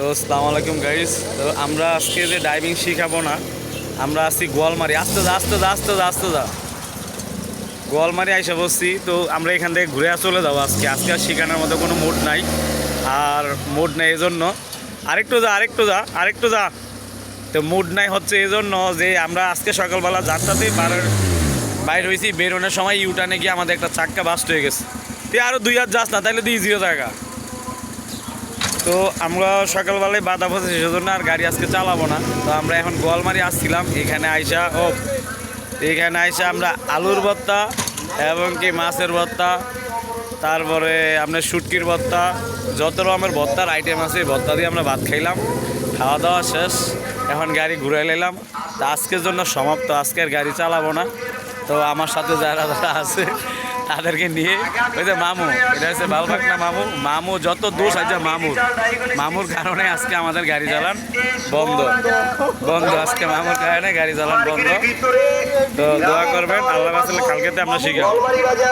তো আসসালামু আলাইকুম গাইস তো আমরা আজকে যে ডাইভিং শিখাবো না, আমরা আসছি গোয়ালমারি। আস্তে যা আস্তে যা আস্তে যা আস্তে যা। গোয়ালমারি আইসা বসছি। তো আমরা এখান থেকে ঘুরে চলে যাব আজকে। আজকে আর শেখানোর মতো কোনো মুড নাই। আর মুড নেই এই জন্য আরেকটু যা আরেকটু যা আরেকটু যা। তো মুড নাই হচ্ছে এই জন্য যে আমরা আজকে সকালবেলা যাত্রাতেই বার বাইর হয়েছি। বেরোনোর সময় ইউটানে গিয়ে আমাদের একটা চাক্কা বাস্ট হয়ে গেছে। তুই আরও দুই হাত যাস না, তাহলে দিয়ে জিরো জায়গা তো আমরা সকালবেলায় বাধা ফসে সেজন্য আর গাড়ি আজকে চালাবো না। তো আমরা এখন গোয়ালমারি আসছিলাম, এখানে আইসা, ও, এখানে আইসা আমরা আলুর ভর্তা এবং কি মাছের ভর্তা, তারপরে আপনার শুটকির ভর্তা, যত রকমের ভর্তার আইটেম আছে ভর্তা দিয়ে আমরা ভাত খাইলাম। খাওয়া দাওয়া শেষ, এখন গাড়ি ঘুরে নিলাম। তো আজকের জন্য সমাপ্ত, আজকের গাড়ি চালাবো না। তো আমার সাথে যারা যারা আছে তাদেরকে নিয়ে ওই যে মামু, এটা হচ্ছে বালবাগনা মামু। মামু যত দোষ আছে মামুর। মামুর কারণে আজকে আমাদের গাড়ি চালান বন্ধ। বন্ধ, আজকে মামুর কারণে গাড়ি চালান বন্ধ। তো দোয়া করবেন, আল্লাহ রাসুল কালকেতে আমরা শিখাবো